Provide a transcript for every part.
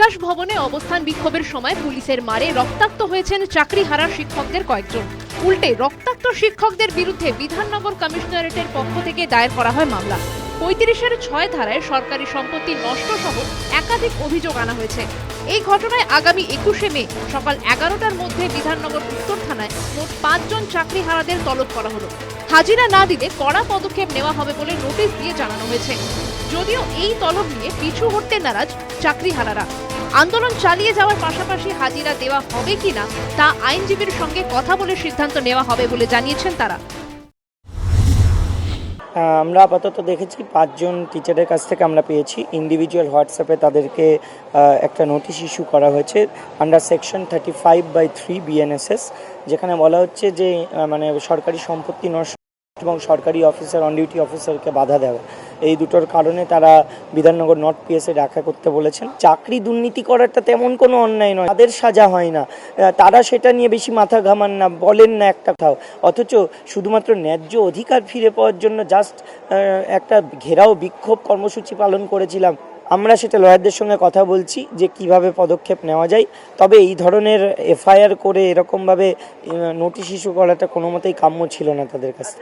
বিকাশ ভবনে অবস্থান বিক্ষোভের সময় পুলিশের মারে রক্তাক্ত হয়েছেন চাকরি হারা শিক্ষকদের কয়েকজন। উল্টে রক্তাক্ত শিক্ষকদের বিরুদ্ধে বিধাননগর কমিশনারেটের পক্ষ থেকে দায়ের করা হয় মামলা। পঁয়ত্রিশের ছয় ধারায় সরকারি সম্পত্তি নষ্ট সহ একাধিক অভিযোগ আনা হয়েছে। এই ঘটনায় আগামী একুশে মে সকাল এগারোটার মধ্যে বিধাননগর উত্তর থানায় মোট পাঁচজন চাকরি হারাদের তলব করা হলো। হাজিরা না দিলে কড়া পদক্ষেপ নেওয়া হবে বলে নোটিশ দিয়ে জানানো হয়েছে। যদিও এই তলব নিয়ে পিছু হটতে নারাজ চাকরি হারারা আন্দোলন চালিয়ে যাওয়ার পাশাপাশি হাজিরা দেওয়া হবে কিনা তা আইনজীবীর সঙ্গে কথা বলে সিদ্ধান্ত নেওয়া হবে বলে জানিয়েছেন তারা। আমরা আপাতত দেখেছি পাঁচজন টিচারের কাছ থেকে আমরা পেয়েছি। ইন্ডিভিজুয়াল হোয়াটসঅ্যাপে তাদেরকে একটা নোটিশ ইস্যু করা হয়েছে under section thirty five by three BNSS যেখানে বলা হচ্ছে যে মানে সরকারি সম্পত্তি নষ্ট এবং সরকারি অফিসার অন ডিউটি অফিসারকে বাধা দেওয়া। এই দুটোর কারণে তারা বিধাননগর নর্থ পিএসে দেখা করতে বলেছেন। চাকরি দুর্নীতি করাটা তেমন কোনো অন্যায় নয়। তাদের সাজা হয় না। তারা সেটা নিয়ে বেশি মাথা ঘামান না, বলেন না একটা কথাও। অথচ শুধুমাত্র ন্যায্য অধিকার ফিরে পাওয়ার জন্য জাস্ট একটা ঘেরাও বিক্ষোভ কর্মসূচি পালন করেছিলাম। আমরা সেটা লয়ারদের সঙ্গে কথা বলছি যে কীভাবে পদক্ষেপ নেওয়া যায়। তবে এই ধরনের এফআইআর করে এরকমভাবে নোটিশ ইস্যু করাটা কোনো মতেই কাম্য ছিল না তাদের কাছে।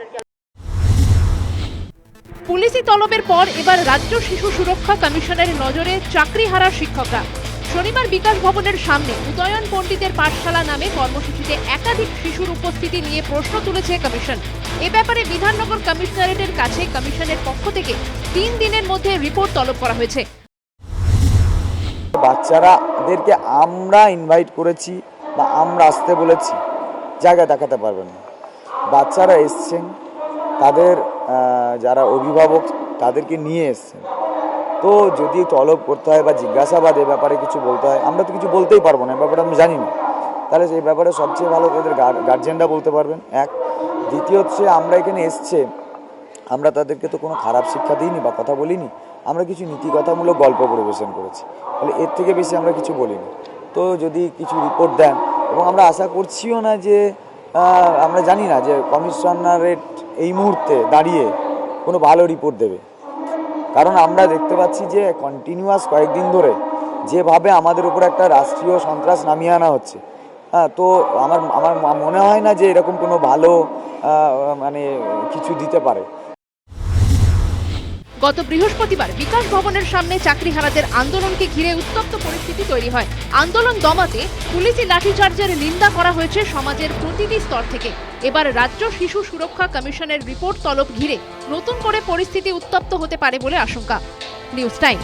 পুলিশি তলবের পর এবার রাজ্য শিশু সুরক্ষা কমিশনের নজরে চাকরি হারা শিক্ষকরা। শনিবার বিকাশ ভবনের সামনে উদয়ন পণ্ডিতের পাঠশালা নামে কর্মসূচিতে একাধিক শিশুর উপস্থিতি নিয়ে প্রশ্ন তুলেছে কমিশন। এ ব্যাপারে বিধাননগর কমিশনারেটের কাছে কমিশনের পক্ষ থেকে তিন দিনের মধ্যে রিপোর্ট তলব করা হয়েছে। বাচ্চারাদেরকে আমরা ইনভাইট করেছি বা আমরা আসতে বলেছি। জায়গা দেখাতে পারবেন না। বাচ্চারা এসছেন, তাদের যারা অভিভাবক, তাদেরকে নিয়ে এসছেন। তো যদি তলব করতে হয় বা জিজ্ঞাসাবাদ এ ব্যাপারে কিছু বলতে হয়, আমরা তো কিছু বলতেই পারব না ব্যাপারে আমি জানি না। তাহলে সেই ব্যাপারে সবচেয়ে ভালো তাদের গার্জেনরা বলতে পারবেন। এক। দ্বিতীয় হচ্ছে, আমরা এখানে এসছে, আমরা তাদেরকে তো কোনো খারাপ শিক্ষা দিইনি বা কথা বলিনি, আমরা কিছু নীতিকথামূলক গল্প পরিবেশন করেছি। ফলে এর থেকে বেশি আমরা কিছু বলিনি। তো যদি কিছু রিপোর্ট দেন, এবং আমরা আশা করছিও না যে আমরা জানি না যে কমিশনারেট এই মুহূর্তে দাঁড়িয়ে কোনো ভালো রিপোর্ট দেবে। কারণ আমরা দেখতে পাচ্ছি যে কন্টিনিউয়াস কয়েকদিন ধরে যেভাবে আমাদের উপর একটা রাষ্ট্রীয় সন্ত্রাস নামিয়ে আনা হচ্ছে। হ্যাঁ তো আমার আমার মনে হয় না যে এরকম কোনো ভালো মানে কিছু দিতে পারে। গত বৃহস্পতিবার বিকাশ ভবনের সামনে চাকরি হারাদের আন্দোলনকে ঘিরে উত্তপ্ত পরিস্থিতি তৈরি হয়। আন্দোলন দমাতে পুলিশি লাঠিচার্জের নিন্দা করা হয়েছে সমাজের প্রতিটি স্তর থেকে। এবার রাজ্য শিশু সুরক্ষা কমিশনের রিপোর্ট তলব ঘিরে নতুন করে পরিস্থিতি উত্তপ্ত হতে পারে বলে আশঙ্কা। News time.